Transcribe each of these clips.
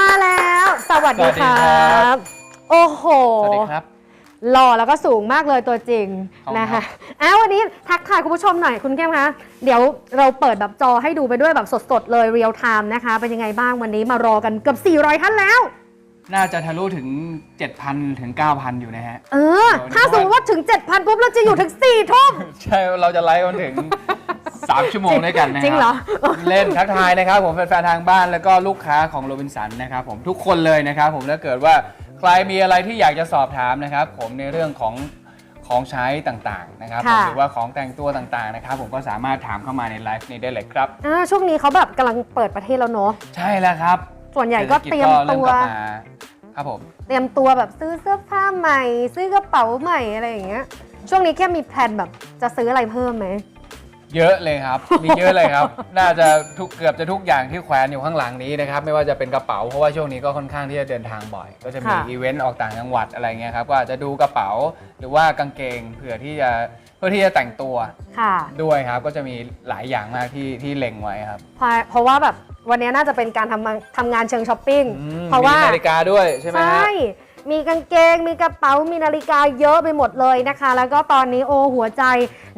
มาแล้ว สวัสดีครัสวัสดีครับ บ โอ้โห สวัสดีครับ หล่อแล้วก็สูงมากเลยตัวจริงขอบคุณนะครัคะบ อ้าววันนี้ทักทายคุณผู้ชมหน่อยคุณแก้มคะเดี๋ยวเราเปิดแบบจอให้ดูไปด้วยแบบสดๆ เลยเรียลไทม์นะคะ เป็นยังไงบ้างวันนี้มารอกันเกือบ 400 ท่านแล้ว น่าจะทะลุถึง 7,000 ถึง 9,000 อยู่นะฮะ เออ ถ้าสมมติว่าถึง 7,000 ปุ๊บเราจะอยู่ถึง4ทุ่ม ใช่ เราจะไลฟ์กันถึง 3ชั่วโมงด้วยกันนะคบจริงเหรอ เล่นทักทายนะครับผมแฟนๆทางบ้านแล้วก็ลูกค้าของโรบินสันนะครับผมทุกคนเลยนะครับผมถ้าเกิดว่าใครมีอะไรที่อยากจะสอบถามนะครับผมในเรื่องของของใช้ต่างๆนะครับผมค่ะ หรือว่าของแต่งตัวต่างๆนะครับผมก็สามารถถามเข้ามาในไลฟ์นี้ได้เลยครับ อ่าช่วงนี้เขาแบบกำลังเปิดประเทศแล้วเนาะใช่แล้วครับส่วนใหญ่ก็เตรียมศษฐตักิจวก็เริ่มกลับมาครับผมเตรียมตัวแบบซื้อเสื้อผ้าใหม่ ซื้อกระเป๋าใหม่อะไรอย่างเงี้ยช่วงนี้แค่มีแพลนแบบจะซื้ออะไรเพิ่มไหม เยอะเลยครับ มีเยอะเลยครับ น่าจะทุกเกือบจะทุกอย่างที่แขวนอยู่ข้างหลังนี้นะครับ ไม่ว่าจะเป็นกระเป๋า เพราะว่าช่วงนี้ก็ค่อนข้างที่จะเดินทางบ่อย ก็จะมีค่ะ อีเวนต์ออกต่างจังหวัดอะไรเงี้ยครับ ก็อาจจะดูกระเป๋าหรือว่ากางเกงเผื่อที่จะเพื่อที่จะแต่งตัวค่ะ ด้วยครับ ก็จะมีหลายอย่างมากที่ที่เล็งไว้ครับเพราะเพราะว่าแบบวันนี้น่าจะเป็นการทำงานทำงานเชิงช้อปปิ้ง อืมเพราะว่ามีนาฬิกาด้วยใช่ไหมใชฮะ่ มีกางเกง มีกระเป๋า มีนาฬิกาเยอะไปหมดเลยนะคะ แล้วก็ตอนนี้โอหัวใจ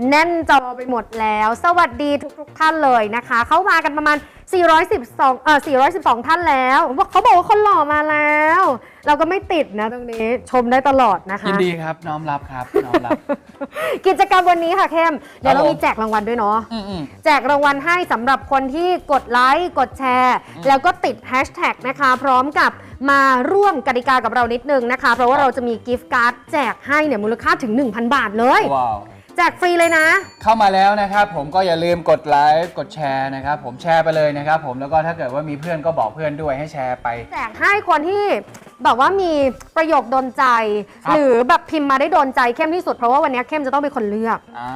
แน่นจอไปหมดแล้ว สวัสดีทุกๆท่านเลยนะคะ เข้ามากันประมาณ 412เอ่อ412 ท่านแล้วเขาบอกว่าคนหล่อมาแล้ว เราก็ไม่ติดนะตรงนี้ชมได้ตลอดนะคะ ยินดีครับ น้อมรับครับ น้อมรับ กิจกรรมวันนี้ค่ะเข้มเดี๋ยวเราผมมีแจกรางวัลด้วยเนาะอืมอืม แจกรางวัลให้สำหรับคนที่กดไลค์กดแชร์อืมแล้วก็ติดแฮชแท็กนะคะ พร้อมกับมาร่วมกติกากับเรานิดนึงนะคะ เพราะว่าครับเราจะมีกิฟต์การ์ดแจกให้เนี่ยมูลค่าถึง 1,000 บาทเลยว้าว แจกฟรีเลยนะ เข้ามาแล้วนะครับ ผมก็อย่าลืมกดไลค์กดแชร์นะครับผมแชร์ไปเลยนะครับ ผมแล้วก็ถ้าเกิดว่ามีเพื่อนก็บอกเพื่อนด้วยให้แชร์ไป แจกให้คนที่แบบว่ามีประโยคโดนใจ ครับ หรือแบบพิมพ์มาได้โดนใจเข้มที่สุดเพราะว่าวันนี้เข้มจะต้องเป็นคนเลือก อ่า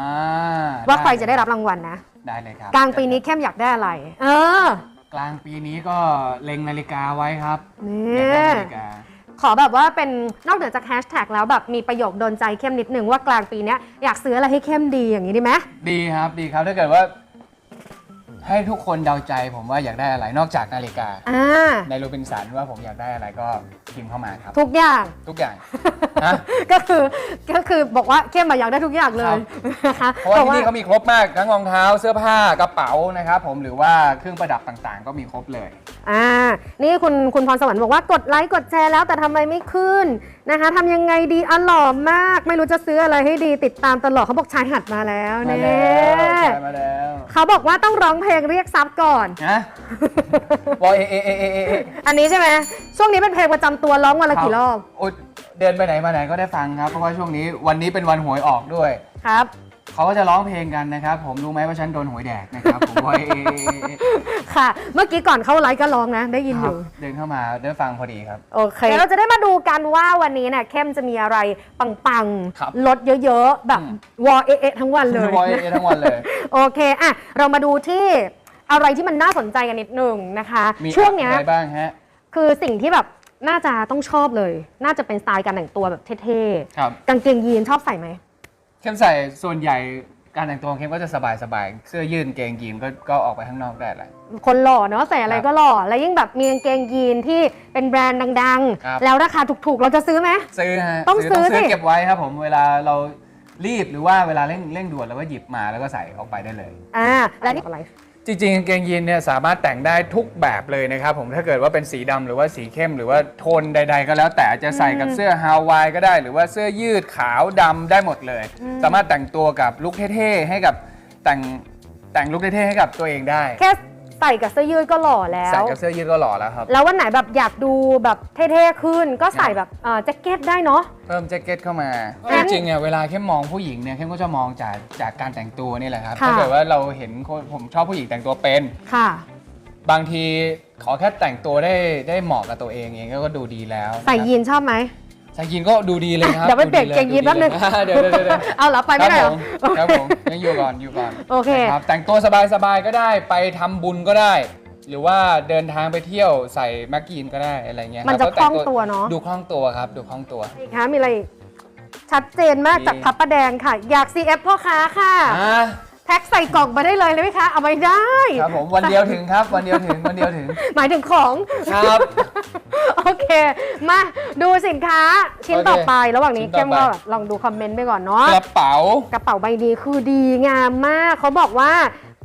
ว่าใครจะได้รับรางวัลนะ ได้เลยครับกลางปีนี้เข้มอยากได้อะไร เออ กลางปีนี้ก็เล็งนาฬิกาไว้ครับนี่ อยากได้นาฬิกา ขอแบบว่าเป็นนอกเหนือจากแฮชแท็กแล้วแบบมีประโยคโดนใจเข้มนิดนึงว่ากลางปีเนี้ยอยากซื้ออะไรให้เข้มดีอย่างนี้ดีไหมดีครับดีครับถ้าเกิดว่า ให้ทุกคนเดาใจผมว่าอยากได้อะไรนอกจากนาฬิกา อ่าในโรบินสันว่าผมอยากได้อะไรก็พิมพ์เข้ามาครับ ทุกอย่าง ทุกอย่างฮะก็คือก็คือบอกว่าเข้มมาอยากได้ทุกอย่างเลยนะคะเพราะว่าที่นี่เขามีครบมากทั้งรองเท้าเสื้อผ้ากระเป๋านะครับผมหรือว่าเครื่องประดับต่างๆ ก็มีครบเลยอ่า นี่คุณคุณพรสวรรค์บอกว่ากดไลค์กดแชร์แล้วแต่ทำไมไม่ขึ้นนะคะทำยังไงดีอ๋อหล่อมาก ไม่รู้จะซื้ออะไรให้ดีติดตามตลอดเขาบอกชายหัดมาแล้วมาเนี่แล้วยใช่มาแล้วเขาบอกว่าต้องร้องเพลงเรียกซับก่อน นะวอเอเอเอเอเอเออันนี้ใช่ไหมช่วงนี้เป็นเพลงประจำตัวร้องวันละกี่รอบโอ๊ยเดินไปไหนมาไหนก็ได้ฟังครับ เพราะว่าช่วงนี้วันนี้เป็นวันหวยออกด้วย ครับ เขาก็จะร้องเพลงกันนะครับ ผมรู้ไหมว่าฉันโดนหวยแดกนะครับ ผมวอเอเอเอเอเอค่ะ เมื่อกี้ก่อนเข้าไลฟ์ก็ร้องนะ ได้ยินคอรับยู่ เดินเข้ามาได้ฟังพอดีครับ โอเค เดี๋ยวเราจะได้มาดูกันว่าวันนี้เนี่ยเข้มจะมีอะไรปังครับๆ ลดเยอะๆ แบบอืม วอเอะเอะทั้งวันเลยวอเอเอทั้งวันเลย โอเคอะเรามาดูที่อะไรที่มันน่าสนใจกันนิดหนึ่งนะคะ มีช่วงเนี้ยอะไรบ้างฮะคือสิ่งที่แบบน่าจะต้องชอบเลย น่าจะเป็นสไตล์การแต่งตัวแบบเท่ครับ ๆ กางเกงยีนชอบใส่ไหม เข้มใส่ส่วนใหญ่การแต่งตัวของเข้มก็จะสบายสบายๆเสื้อยืดกางเกงยีนก็ก็ออกไปข้างนอกได้แหละ คนหล่อเนาะใส่อะไรครับก็หล่อ แล้วยิ่งแบบมีกางเกงยีนที่เป็นแบรนด์ดังครับ ๆ แล้วราคาถูกๆ เราจะซื้อไหม ซื้อฮะต้องซื้อต้องซื้อสิ เก็บไว้ครับผมเวลาเรารีบหรือว่าเวลาเร่งเร่งด่วนเราก็หยิบมาแล้วก็ใส่ออกไปได้เลย อ่า และนี่อะไร จริงๆกางเกงยีนเนี่ยสามารถแต่งได้ทุกแบบเลยนะครับผมถ้าเกิดว่าเป็นสีดำหรือว่าสีเข้มหรือว่าโทนใด ๆ ก็แล้วแต่จะใส่กับอืมเสื้อฮาวายก็ได้ หรือว่าเสื้อยืดขาวดำได้หมดเลยอืมสามารถแต่งตัวกับลุคเท่ๆให้กับแต่งแต่งลุคเท่ๆให้กับตัวเองได้ แค่ ใส่กับเสื้อยืดก็หล่อแล้ใส่ว กับเสื้อยืดก็หล่อแล้วครับ แล้ววันไหนแบบอยากดูแบบเท่ๆขึ้น ก็ใส่แบบเอ่อแจ็คเก็ตได้เนาะ เพิ่มแจ็คเก็ตเข้ามางั้จนริงๆเนี่ยเวลาเข้มมองผู้หญิงเนี่ยเข้มก็จะมองจากจากการแต่งตัวนี่แหละครับค่ะ ถ้าเกิดว่าเราเห็นคนผมชอบผู้หญิงแต่งตัวเป็น ค่ะ บางทีขอแค่แต่งตัวได้ได้เหมาะกับตัวเองเองก็ดูดีแล้วใส่นะครับยีนชอบไหม ใส่ยีนก็ดูดีเลยครับเดี๋ยวไปเบรกดูเกงยีนแป๊บนึงเดี๋ยวเดี๋ยวเดี๋ยวเดี๋ยวเอาเหรอไปไม่ได้เหรอครับผมยังอยู่ก่อนอยู่ก่อนโอเคนะครับแต่งตัวสบายๆก็ได้ไปทำบุญก็ได้ หรือว่าเดินทางไปเที่ยวใส่แมกกีนก็ได้อะไรเงี้ยมันคจะรับคล่องแตัวเนาะดูคล่องตัวครับ ดูคล่องตัวอีกคะมีอะไรอีกชัดเจนมากมีจากพับประแดงค่ะ อยาก CF พ่อค้าค่ะอ่าแพ็คใส่กล่องมาได้เลยเลยไหมคะ เอาไม่ได้ ครับผมวันเดียวถึงครับ วันเดียวถึงวันเดียวถึง หมายถึงของ ครับ โอเค มาดูสินค้าชิ้นโอเคต่อไป ระหว่างนี้ชิ้นต่เข้อมไปก็แบบลองดูคอมเมนต์ไปก่อนเนาะกระเป๋ากระเป๋าใบนี้คือดีงามมาก เขาบอกว่า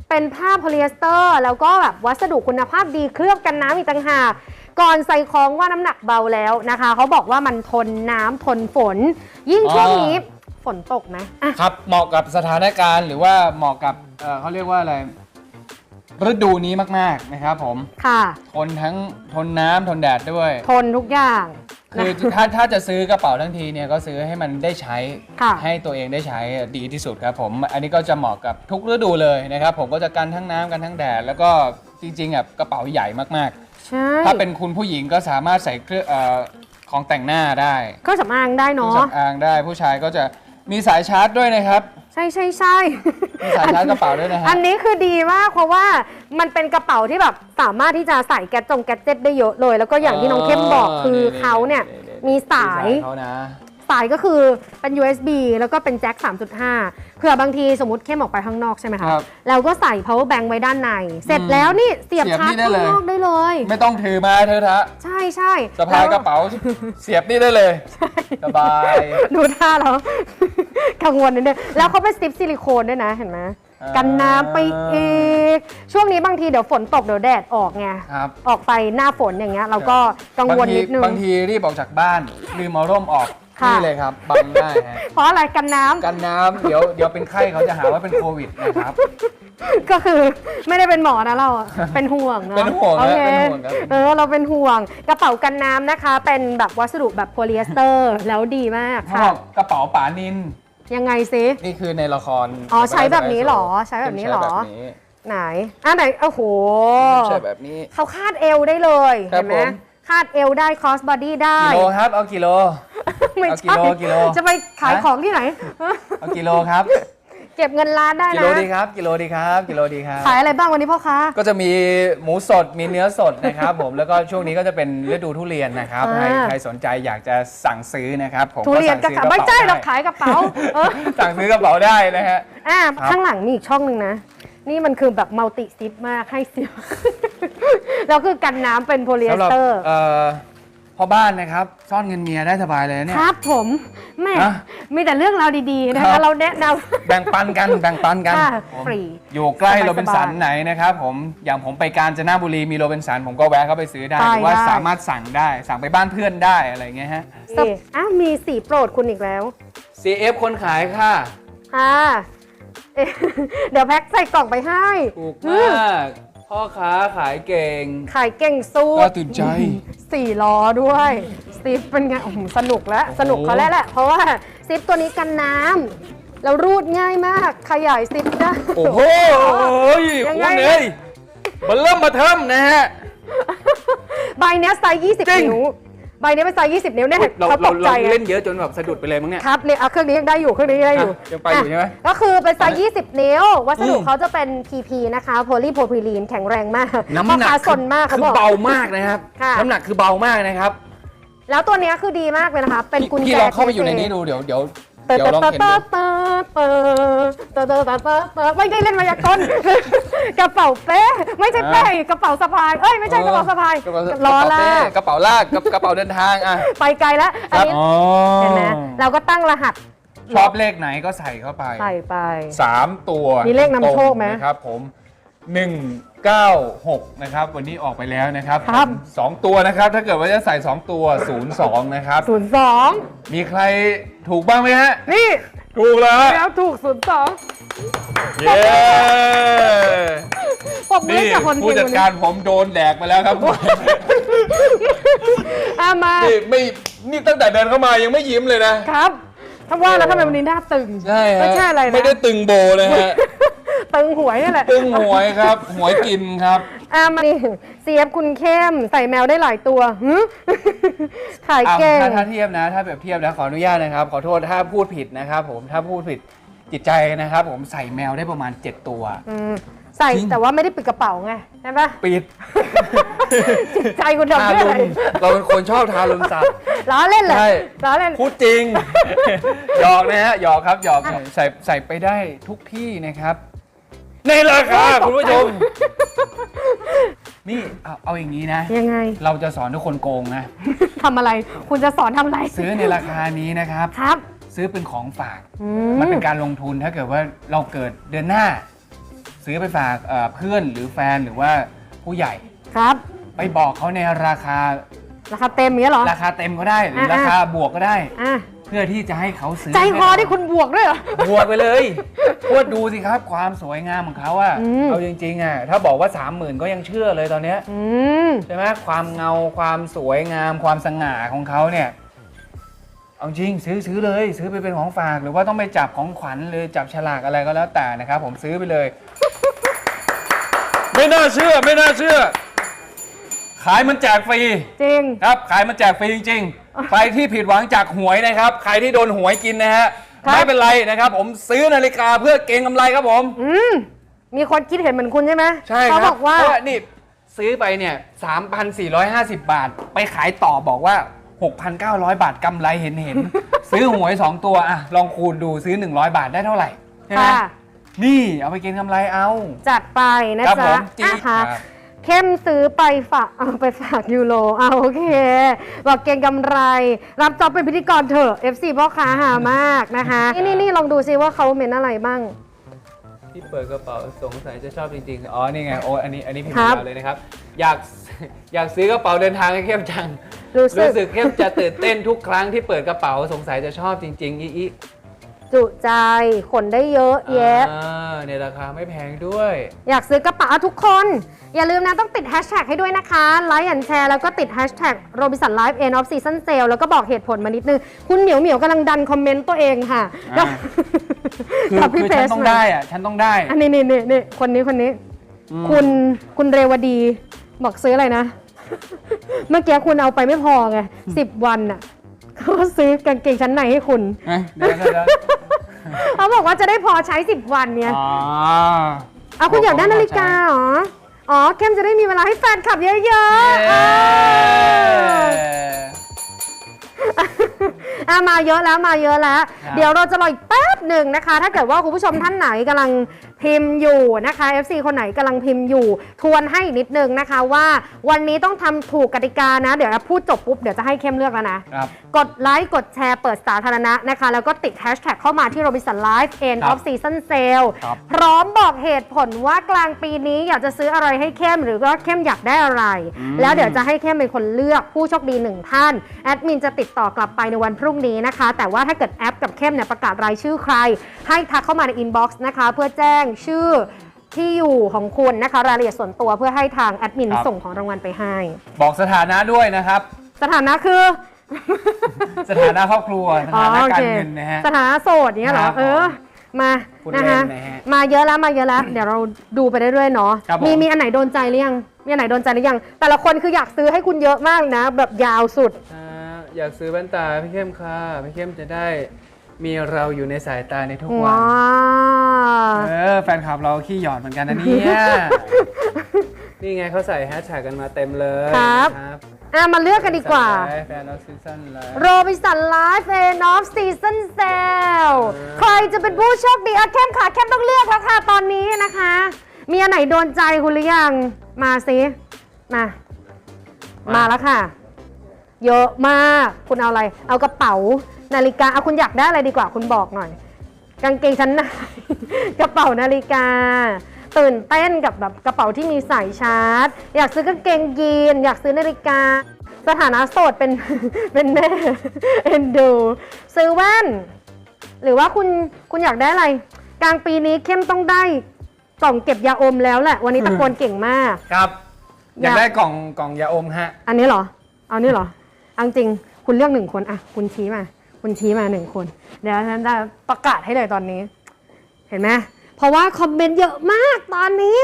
เป็นผ้าโพลีเอสเตอร์ แล้วก็แบบวัสดุคุณภาพดีเคลือบกันน้ำอีกต่างหากก่อนใส่ของว่าน้ำหนักเบาแล้วนะคะ เขาบอกว่ามันทนน้ำทนฝน ยิ่งช่วงนี้ฝนตกไหมอะครับเหมาะกับสถานการณ์หรือว่าเหมาะกับเอ่อเขาเรียกว่าอะไร ฤดูนี้มากๆนะครับผม ค่ะ ทนทั้งทนน้ำทนแดดด้วย ทนทุกอย่างคือถ้าถ้าจะซื้อกระเป๋าทั้งทีเนี่ยก็ซื้อให้มันได้ใช้ ค่ะ ให้ตัวเองได้ใช้ดีที่สุดครับผม อันนี้ก็จะเหมาะกับทุกฤดูเลยนะครับผมก็จะกันทั้งน้ำกันทั้งแดด แล้วก็จริงๆอะกระเป๋าใหญ่มากใช่ๆ ถ้าเป็นคุณผู้หญิงก็สามารถใส่เครื่องเอ่อของแต่งหน้าได้ เครื่องสำอางได้เครื่องเนาะสำอางได้ผู้ชายก็จะมีสายชาร์จด้วยนะครับ ใช่ใช่ใช่มีสายชาร์จกระเป๋าด้วยนะฮะ อันนี้คือดีมากเพราะว่ามันเป็นกระเป๋าที่แบบสามารถที่จะใส่แก๊สจงแก๊สเจ็ตได้เยอะเลย แล้วก็อย่างที่น้องเข้มบอกคือเขาเนี่ยมีสาย เขานะ สายก็คือเป็น USB แล้วก็เป็นแจ็ค 3.5 เผื่อบางทีสมมติเข้มออกไปข้างนอกใช่ไหมคะครับเราก็ใส่ power bank ไว้ด้านใน เสร็จแล้วนี่เสียบเสียบชาร์จนี่ได้ข้างเลย นอกได้เลย ไม่ต้องถือมาเธอะทะใช่ใช่สะพายกระเป๋าเสียบนี่ได้เลย สบาย ดูท่าแล้ว กังวลนิดนึงแล้วเขาเป็นสติปซิลิโคนด้วยนะเห็นไหมอ่ากันน้ำไปอีก ช่วงนี้บางทีเดี๋ยวฝนตกเดี๋ยวแดดออกไงครับออกไปหน้าฝนอย่างเงี้ยเราก็กังวลนิดนึงบางทีรีบออกจากบ้านลืมเอาร่มออกค่ะ นี่เลยครับบังได้ฮะเพราะอะไรกันน้ำ กันน้ำเดี๋ยวเดี๋ยวเป็นไข้เขาจะหาว่าเป็นโควิดนะครับ ก็คือไม่ได้เป็นหมอนะเราอะเป็นห่วงเนาะเป็นห่วงนะโอเคเป็นห่วงครับ เออเราเป็นห่วงกระเป๋ากันน้ำนะคะ เป็นแบบวัสดุแบบโพลีเอสเตอร์ แล้วดีมากเขาค่ะบอกกระเป๋าป๋านิน ยังไงซินี่คือในละครอ๋อใช้แบบนี้เหรอใช้แบบนี้เหรอใช้แบบนี้ไหนอะไหนโอ้โหใช้แบบนี้เขาคาดเอวได้เลยครัเห็บนไหมผมคาดเอวได้คอสบอดี้ได้กิโลครับเอากิโลไม่เอากิใช่โลกิโลจะไปขายฮะของที่ไหนเอากิโลครับ เก็บเงินล้านได้กินะ โลดีครับ กิโลดีครับ กิโลดีครับ ขายอะไรบ้างวันนี้พ่อค้า ก็จะมีหมูสดมีเนื้อสดนะครับ ผมแล้วก็ช่วงนี้ก็จะเป็นฤดูทุเรียนนะครับอ่าใครใครสนใจอยากจะสั่งซื้อนะครับ ผมทุเรียนก็สั่งขายซื้อกระไม่เป๋าใช่เราได้ขายกระเป๋า เออ สั่งซื้อกระเป๋าได้นะฮะ อ่าครับ ข้างหลังมีอีกช่องหนึ่งนะ นี่มันคือแบบมัลติซิปมากให้เสียแล้วคือกันน้ำเป็นโพลีเอสำสหรับเตอร์ เอ่อ พ่อบ้านนะครับ ซ่อนเงินเมียได้สบายเลยนะเนี่คยรับผมแม่นะมีแต่เรื่องราวดีๆนะครัคะบ เราแนะนำ แบ่งปันกัน แบ่งปันกันค่ะผมฟรีอยู่ใกล้สบายๆโรบินสันไหนนะครับผมอย่างผมไปกาญจนบุรีมีโรบินสันผมก็แวะเข้าไปซื้อได้ไปหรือว่าได้ สามารถสั่งได้สั่งไปบ้านเพื่อนได้อะไรเงี้ยฮะ นี่อ้าวมีสีโปรดคุณอีกแล้ว CF คนขายค่ะ ค่ะเอ๊ะเดี๋ยวแพ็คใส่กล่องไปให้ถูกอืมาก พ่อค้าขายเก่งขายเก่งสู้ก็ตื่นใจ สี่ล้อด้วยซิปเป็นไงโอ้โหสนุกแล้วโอ้โหสนุกเขาแล้วแหละ เพราะว่าซิปตัวนี้กันน้ำแล้วรูดง่ายมาก ขยายซิปได้ โอ้โหยัคุงณไงเอ้ยมันเริ่มมาเทิมนะฮะ ใบเนี้ยไซส์จริ20งนิ้ว ใบเนี้ยเป็นไซส์20 นิ้วเนี่ยเราเขาตเรากเราใจไง เล่นเยอะจนแบบสะดุดไปเลยมั้งเนี่ย ครับเนี่ยเอาเครื่องนี้ยังได้อยู่เครื่องนี้ยังได้อยู่อะยังไปอยู่ใช่ไหมะก็คือเป็นไซส์20 นิ้ว วัสดุอืม เขาจะเป็น PP นะคะโพลีโพรพิลีนแข็งแรงมากน้ำพ่อหนักค้าสนมากเขาคืบอก เบามากนะครับ ค่ะ น้ำหนักคือเบามากนะครับแล้วตัวเนี้ยคือดีมากเลยนะคะ เป็นกุญพี่แจ ลองเข้าไปอยู่ในนี้ดูเดี๋ยวเดี๋ยว เติร์เดี๋ยวลองเติร์เห็นเติดูร์เติร์เติร์เติร์เติร์เติร์เติร์เติร์ไม่ได้เล่นมายากล กระเป๋าเป้ไม่ใช่เป้กระเป๋าสะพายเอ้ยไม่ใช่กระเป๋าสะพายกระเป๋าล้อลาก กระเป๋าลากกระกระเป๋าเดินทางอะ ไปไกลแล้วอันนี้เห็นไหมเราก็ตั้งรหัสชอบเลขไหนก็ใส่เข้าไปใส่ไป สามตัวมีเลขนำโชคไหม ตรงนะครับผม196นะครับ วันนี้ออกไปแล้วนะครับครับผมสองตัวนะครับ ถ้าเกิดว่าจะใส่ 2 ตัว 02 นะครับ ศูนย์สองมีใครถูกบ้างไหมฮะ นี่ถูกแล้วแล้วถูกศูนย์สองเย้ปรบมือนี่ให้กับคนผู้เก่งจัดคนการนี้ผมโดนแดกไปแล้วครับอะมานี่ไม่นี่ตั้งแต่เดินเข้ามายังไม่ยิ้มเลยนะครับ ถ้าว่าแล้วทำไมวันนี้หน้าตึงใช่ฮะไม่ใช่อะไรนะ ไม่ได้ตึงโบเลยฮะ ตึงหวยนี่แหละตึงหวยครับ หวยกินครับ อะมานี่เสียบคุณเข้มใส่แมวได้หลายตัวหึ ขายอะเก่งถ้าถ้าเทียบนะ ถ้าเปรียบเทียบนะขออนุญาตนะครับ ขอโทษถ้าพูดผิดนะครับ ผมถ้าพูดผิดจิตใจนะครับ ผมใส่แมวได้ประมาณ 7 ตัว อืมใส่จริง แต่ว่าไม่ได้ปิดกระเป๋าไงใช่ปะปิดจิตใจคุณทาทำด้วยรุอะไรณเราเป็นคนชอบทารุณสัตว์ ล้อเล่นเหรอใช่ ล้อเล่น พูดจริง หยอกนะฮะหยอกครับหยอกใส่ใส่ไปได้ทุกที่นะครับ ในราคาคุณผู้ชม นี่เอาเอาอย่างนี้นะ ยังไงเราจะสอนทุกคนโกงนะ ทำอะไร คุณจะสอนทำอะไรซื้อในราคานี้นะครับ ครับซื้อเป็นของฝาก อืมันเป็นการลงทุนถ้าเกิดว่าเราเกิดเดือนหน้า ซื้อไปฝากเอ่อเพื่อนหรือแฟนหรือว่าผู้ใหญ่ ครับ ไปบอกเขาในราคาราคาเต็มอย่างเงี้ยเหรอ ราคาเต็มก็ได้หรืออะราคาบวกก็ได้ อะ เพื่อที่จะให้เขาซื้อใจคอที่คุณบวกด้วยเหรอ บวกไปเลยพวดดูสิครับ ความสวยงามของเขาอะอืม เอาจริงๆอะถ้าบอกว่า 3 0,000 ก็ยังเชื่อเลยตอนเนี้ยอืม ใช่ไหมความเงาความสวยงามความสง่าของเขาเนี่ยเอาจริงซื้อซื้อเลย ซื้อไปเป็นของฝากหรือว่าต้องไปจับของขวัญหรือจับฉลากอะไรก็แล้วแต่นะครับ ผมซื้อไปเลย ไม่น่าเชื่อไม่น่าเชื่อ ขายมันแจกฟรีจริง ครับ ขายมันแจกฟรีจริง ๆ ใครที่ผิดหวังจากหวยนะครับ ใครที่โดนหวยกินนะฮะครับ ไม่เป็นไรนะครับ ผมซื้อนาฬิกาเพื่อเก็งกำไรครับผม อืมมีคนคิดเห็นเหมือนคุณใช่ไหมใช่คเขารับบอกว่า เพระนี่ซื้อไปเนี่ย 3,450 บาท ไปขายต่อบอกว่า 6,900 บาทกำไรเห็นเห็นๆ ซื้อหวย 2 ตัวอะลองคูณดูซื้อ 100 บาทได้เท่าไหร่ใช่ไหมค่ะ นี่เอาไปเก็งกำไรเอาจัดไปนะครับผจ๊ะมจริงอะครัค่ะบ เข้มซื้อไปฝากเอาไปฝากยูโรเอาโอเค บอกเก่งกำไร รับจอบเป็นพิธีกรเถอะ FC พ่อค้าหามากนะคะ นี่นี่นี่ลองดูซิว่าเขาเมนอะไรบ้าง ที่เปิดกระเป๋าสงสัยจะชอบจริงๆ อ๋อ นี่ไง โอ้อันนี้ อันนี้พิมพ์ครับยาวเลยนะครับ อยาก อยากซื้อกระเป๋าเดินทางให้เข้มจัง รู้สึก รู้สึกเข้มจะตื่นเต้นทุกครั้งที่เปิดกระเป๋าสงสัยจะชอบจริงๆอีอี จุใจขนได้เยอะแยะ อ่าในราคาไม่แพงด้วย อยากซื้อกระเป๋าทุกคน อย่าลืมนะต้องติดแฮชแท็กให้ด้วยนะคะไลค์แอนแชร์แล้วก็ติดแฮชแท็กโรบิสันไลฟ์เอ็นออฟซีซันเซลแล้วก็บอกเหตุผลมานิดนึง คุณเหมียวเหมียวกำลังดันคอมเมนต์ตัวเองค่ะอ่า คือกับพี่คือเพฉัจนต้องได้อะฉันต้องได้ อันนี้นี่นี่นี่คนนี้คนนี้อืมคุณคุณเรวดีบอกซื้ออะไรนะ เมื่อกี้คุณเอาไปไม่พอไงสิบวันน่ะเขาซื้อกางเกงชั้นในให้คุณเอ๊ะเดี๋ยวเดี๋ยวเดี๋ยว เขาบอกว่าจะได้พอใช้ 10 วันเนี่ยอ๋อเอาคุณอยากได้นาฬิกาเหรอ อ๋อเข้มจะได้มีเวลาให้แฟนคลับเยอะๆเย้อ่า อะมาเยอะแล้วมาเยอะแล้วครับเดี๋ยวเราจะรออีกแป๊บหนึ่งนะคะ ถ้าเกิดว่าคุณผู้ชมท่านไหนกำลังพิมพ์อยู่นะคะ FC คนไหนกำลังพิมพ์อยู่ ทวนให้อีกนิดนึงนะคะว่าวันนี้ต้องทำถูกกติกานะ เดี๋ยวพูดจบปุ๊บ เดี๋ยวจะให้เข้มเลือกแล้วนะ ครับ กดไลค์กดแชร์เปิดสาธารณะนะคะ แล้วก็ติดแฮชแท็กเข้ามาที่ Robinson Live End ครับ of Season Sale ครับ พร้อมบอกเหตุผลว่ากลางปีนี้อยากจะซื้ออะไรให้เข้มหรือว่าเข้มอยากได้อะไร แล้วเดี๋ยวจะให้เข้มเป็นคนเลือกผู้โชคดีหนึ่งท่าน แอดมินจะติดต่อกลับไปในวันพรุ่งนี้นะคะ แต่ว่าถ้าเกิดแอปกับเข้มเนี่ยประกาศรายชื่อใคร ให้ทักเข้ามาในอินบ็อกซ์นะคะ เพื่อแจ้งชื่อที่อยู่ของคุณนะคะรายละเอียดส่วนตัวเพื่อให้ทางแอดมินครับ ส่งของรางวัลไปให้ บอกสถานะด้วยนะครับ สถานะคือ สถานะครอบครัวสถานะการเงินนะฮะ สถานะโสดเนี้ยเหรอ ครับเออ มาพูดนะเล่คะนนะฮะมาเยอะแล้วมาเยอะแล้ว เดี๋ยวเราดูไปเรื่อยๆเนาะ ครับผม มีมีอันไหนโดนใจหรือยัง มีอันไหนโดนใจหรือยัง แต่ละคนคืออยากซื้อให้คุณเยอะมากนะ แบบยาวสุดอ่า อยากซื้อแว่นตาพี่เข้มค่ะพี่เข้มจะได้มีเราอยู่ในสายตาในทุกวัน ว้าวเออ แฟนคลับเราขี้หยอดเหมือนกันนะเนี่ยนี่ไงเขาใส่แฮชแท็กกันมาเต็มเลยครับครับอะมาเลือกกันดีกว่า แฟนออฟซีซั่นไลฟ์ โรบิสันไลฟ์เอนอฟซีซันเซลใครจะเป็นผู้โชคดีอะแคมค่ะแคมต้องเลือกแล้วค่ะตอนนี้นะคะ มีอันไหนโดนใจคุณหรือยัง มาสิมามาแล้วค่ะ เยอะมาก คุณเอาอะไร เอากระเป๋า นาฬิกา เอาคุณอยากได้อะไรดีกว่า คุณบอกหน่อย กางเกงชั้นใน กระเป๋านาฬิกา ตื่นเต้นกับแบบกระเป๋าที่มีสายชาร์จ อยากซื้อกางเกงยีน อยากซื้อนาฬิกา สถานะโสดเป็น เป็นแม่ เอ็นดู ซื้อแว่น หรือว่าคุณ คุณอยากได้อะไร กลางปีนี้เข้มต้องได้กล่องเก็บยาอมแล้วแหละ วันนี้ตะโกนเก่งมาก ครับ อยากอยากได้กล่องกล่องยาอมฮะ อันนี้เหรอ เอานี่เหรอ เอาจริงคุณเลือกหนึ่งคนอะคุณชี้มา คุณชี้มาหนึ่งคน เดี๋ยวฉันจะประกาศให้เลยตอนนี้ เห็นไหมเพราะว่าคอมเมนต์เยอะมากตอนนี้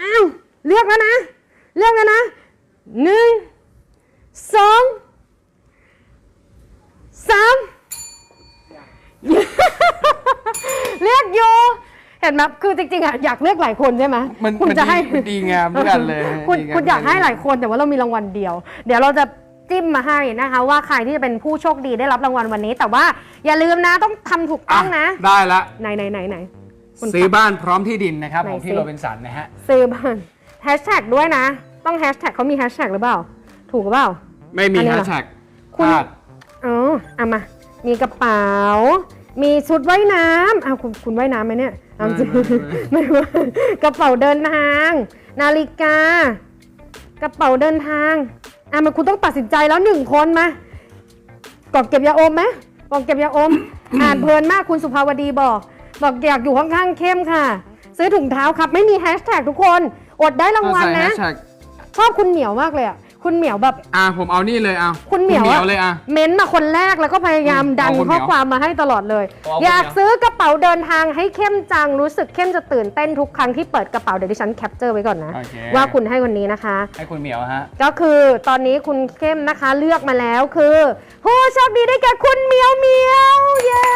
อ้าวเลือกแล้วนะ เลือกแล้วนะหนึ่งสองสามเลือกโยเห็นไหมคือจริงๆอะอยากเลือกหลายคนใช่ไหมมันคุณมันจะดีให้มันดีงามด้วยกันเลย คุณดีงามคุณอยากให้ด้วยกันหลายคนแต่ว่าเรามีรางวัลเดียว เดี๋ยวเราจะ จิ้มมาให้นะคะ ว่าใครที่จะเป็นผู้โชคดีได้รับรางวัลวันนี้ แต่ว่าอย่าลืมนะต้องทำถูกต้องนะ ได้ละ ไหนไหนไหนไหน คุณซื้อบ้านพร้อมที่ดินนะครับ ไหนผมที่สิ โรบินสันนะฮะ ซื้อบ้านแฮชแท็กด้วยนะ ต้องแฮชแท็กเขามีแฮชแท็กหรือเปล่า ถูกหรือเปล่า ไม่มีอันนี้แฮเหรอชแท็กคุณอ๋อเอามา มีกระเป๋า มีชุดว่ายน้ำอ้าวคุณคุณว่ายน้ำไหมเนี่ยเอาจริงไม่ว่ากระเป๋าเดินทาง นาฬิกา กระเป๋าเดินทาง อะมันคุณต้องตัดสินใจแล้วหนึ่งคนมากล่องเก็บยาอมไหมกล่องเก็บยาอม อ่านเพลินมากคุณสุภาวดีบอก บอกอยากอยู่ข้างๆเข้มค่ะ ซื้อถุงเท้าครับ ไม่มีแฮชแท็กทุกคน อดได้รางวัลใส่แฮนะชแท็กชอบคุณเหมียวมากเลยอะ คุณเหมียวแบบ อะผมเอานี่เลยเอาคุณเหมียวอะ เลยอะ เม้นต์มาคนแรกแล้วก็พยายามดันเอาคุณเหมีข้ยอวความมาให้ตลอดเลย เอาคุณอยากเหมียวซื้อกระเป๋าเดินทางให้เข้มจังรู้สึกเข้มจะตื่นเต้นทุกครั้งที่เปิดกระเป๋าเดี๋ยวดิฉันแคปเจอร์ไว้ก่อนนะ โอเคว่าคุณให้คนนี้นะคะ ให้คุณเหมียวฮะ ก็คือตอนนี้คุณเข้มนะคะเลือกมาแล้วคือ ผู้โชคดีได้แก่คุณเหมียวเหมียวเย้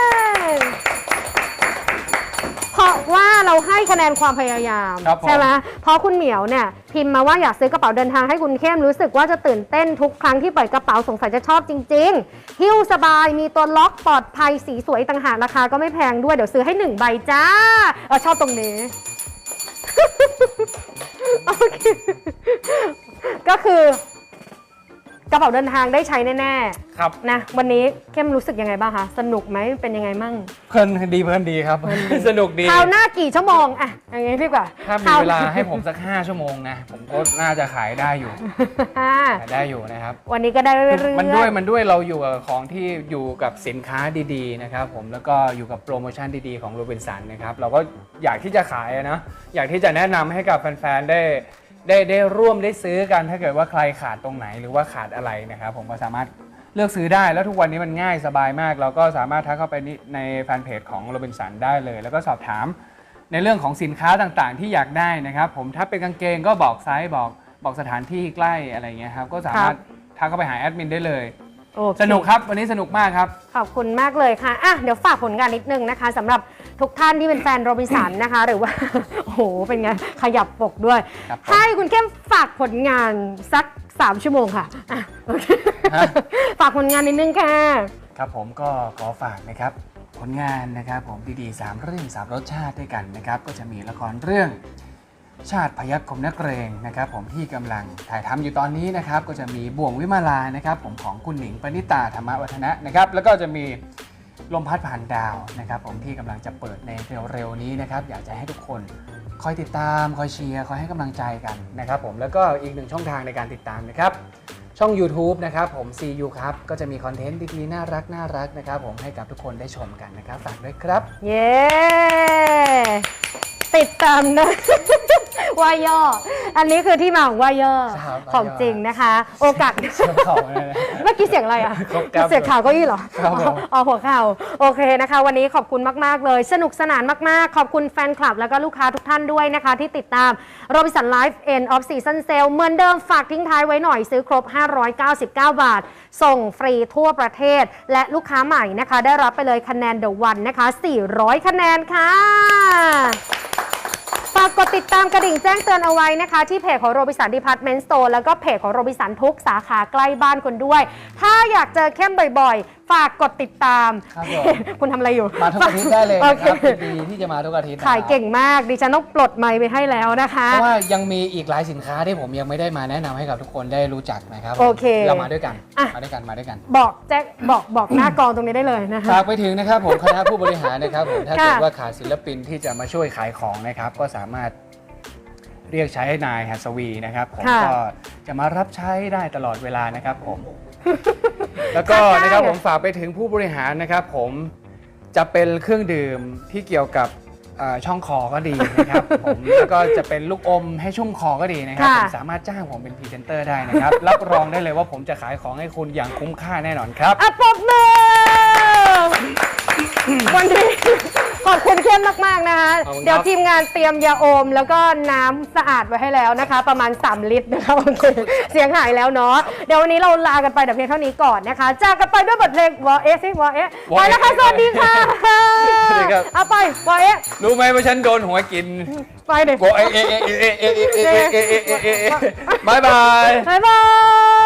เพราะว่าเราให้คะแนนความพยายามครับผม ใช่ไหมเพราะคุณเหมียวเนี่ยพิมพ์มาว่าอยากซื้อกระเป๋าเดินทางให้คุณเข้มรู้สึกว่าจะตื่นเต้นทุกครั้งที่เปิดกระเป๋าสงสัยจะชอบจริง ๆ หิ้วสบายมีตัวล็อกปลอดภัยสีสวยต่างหากราคาก็ไม่แพงด้วยเดี๋ยวซื้อให้หนึ่งใบจ้าเออชอบตรงนี้ โอเค ก็คือก ระเป๋าเดินทางได้ใช้แน่ครับๆนะวันนี้เข้มรู้สึกยังไงบ้างคะสนุกไหมเป็นยังไงมั่ง เพลินดีเพลินดีครับ สนุกดี คราวหน้ากี่ชั่วโมงอะอย่างงี้ดีกว่าถ้ามีเวลาให้ผมสัก 5 ชั่วโมงนะ ผมก็น่าจะขายได้อยู่ อ่าขายได้อยู่นะครับ วันนี้ก็ได้เรื่อยๆ มันด้วยมันด้วยเราอยู่กับของที่อยู่กับสินค้าดีๆนะครับผมแล้วก็อยู่กับโปรโมชั่นดีๆของโรบินสันนะครับเราก็อยากที่จะขายอะนะอยากที่จะแนะนำให้กับแฟนๆได้ ได้ได้ร่วมได้ซื้อกันถ้าเกิดว่าใครขาดตรงไหนหรือว่าขาดอะไรนะครับผมก็สามารถเลือกซื้อได้แล้วทุกวันนี้มันง่ายสบายมาก เราก็สามารถทักเข้าไปนี่ในแฟนเพจของโรบินสันได้เลย แล้วก็สอบถามในเรื่องของสินค้าต่างๆ ที่อยากได้นะครับผมถ้าเป็นกางเกงก็บอกไซส์บอกบอกสถานที่ใกล้อะไรเงี้ยครับก็สามารถทักเข้าไปหาแอดมินได้เลย โอเค สนุกครับ วันนี้สนุกมากครับ ขอบคุณมากเลยค่ะอะเดี๋ยวฝากผลงานนิดนึงนะคะสำหรับทุกท่านที่เป็นแฟนโรบินสันนะคะ หรือว่า โอ้โห เป็นไง ขยับปกด้วย ครับผมให้คุณเข้มฝากผลงานสัก 3 ชั่วโมงค่ะอะโอเคฮะ ฝากผลงานนิดนึงค่ะ ครับผมก็ขอฝากนะครับ ผลงานนะครับผมดีๆ 3 เรื่อง 3 รสชาติด้วยกันนะครับ ก็จะมีละครเรื่อง ชาติพยัคฆ์คมนักเกรงนะครับผมที่กำลังถ่ายทำอยู่ตอนนี้นะครับก็จะมีบ่วงวิมาลานะครับผมของคุณหนิงปณิตาธรรมวัฒนะนะครับแล้วก็จะมีลมพัดผ่านดาวนะครับผมที่กำลังจะเปิดในเร็วๆนี้นะครับอยากจะให้ทุกคนคอยติดตามคอยเชียร์คอยให้กำลังใจกันนะครับผมแล้วก็อีกหนึ่งช่องทางในการติดตามนะครับช่อง YouTube นะครับผม CU ครับ ก็จะมีคอนเทนต์ดีๆ น่ารักน่ารักนะครับผมให้กับทุกคนได้ชมกันนะครับ ฝากด้วยครับ เย้ ติดตามนะ ว่าย่อ อันนี้คือที่มาของว่าย่อครับของจริงนะคะ โอกาส เชื่อเขาเลยนะเมื่อกี้เสียงอะไรอะ ครับครับเสียงข่าวเก็อี้เหรอครับผม อ๋อหัวข่าวโอเคนะคะ วันนี้ขอบคุณมาก ๆ เลย สนุกสนานมาก ๆ ขอบคุณแฟนคลับ แล้วก็ลูกค้าทุกท่านด้วยนะคะ ที่ติดตาม Robinson Life End of Season Sale เหมือนเดิมฝากทิ้งท้ายไว้หน่อยซื้อครบ 599 บาท ส่งฟรีทั่วประเทศ และลูกค้าใหม่นะคะ ได้รับไปเลยคะแนน The One นะคะ 400 คะแนนค่ะฝากกดติดตามกระดิ่งแจ้งเตือนเอาไว้นะคะ ที่เพจของโรบิสันดีพาร์ตเมนต์สโตร์แล้วก็เพจของโรบิสันทุกสาขาใกล้บ้านคุณด้วย ถ้าอยากเจอเข้มบ่อยๆ ฝากกดติดตาม ครับผม คุณทำอะไรอยู่มาทุกอาทิตย์ได้เลยโอนะเคครับยินดีที่จะมาทุกอาทิตย์นะครับขายเก่งมาก ดิฉันต้องปลดไมค์ไปให้แล้วนะคะเพราะว่ายังมีอีกหลายสินค้าที่ผมยังไม่ได้มาแนะนำให้กับทุกคนได้รู้จักนะครับโอเคเรามาด้วยกันอะ มาด้วยกันมาด้วยกัน บอกแจ็คบอกบอกหน้ากองตรงนี้ได้เลยนะคะ ฝากไปถึงนะครับผมคณะผู้บริหารนะครับผมถ้าค่ะเกิดว่าขาดศิลปินที่จะมาช่วยขายของนะครับ ก็สามารถเรียกใช้นายหัสวีนะครับผมค่ะ ก็จะมารับใช้ได้ตลอดเวลานะครับผม แล้วก็ค่ะนะครับได้ผมฝากไปถึงผู้บริหารนะครับ ผมจะเป็นเครื่องดื่มที่เกี่ยวกับเอ่อช่องคอก็ดีนะครับ ผมแล้วก็จะเป็นลูกอมให้ชุ่มคอก็ดีนะครับค่ะ ผมสามารถจ้างผมเป็นพรีเซนเตอร์ได้นะครับ รับรองได้เลยว่าผมจะขายของให้คุณอย่างคุ้มค่าแน่นอนครับ อะปรบมือวันนี้ นะคะ ขอบคุณครับ เดี๋ยวทีมงานเตรียมยาอม แล้วก็น้ำสะอาดไว้ให้แล้วนะคะ ประมาณ 3 ลิตรนะคะโอเคเสียงหายแล้วเนาะเดี๋ยววันนี้เราลากันไปแต่เพียงเท่านี้ก่อนนะคะ จากกันไปด้วยบทเพลงวอเอะสิวอเอะไปแล้วค่ะสวัสดีค่ะสวัสดีครับ เอาไปวอเอะรู้ไหมว่าฉันโดนหัวกินไปเด็กโกเอะเอะเอะเอะเอะเอะเอะเอะเอะเอะเอะบายบาย บ๊ายบาย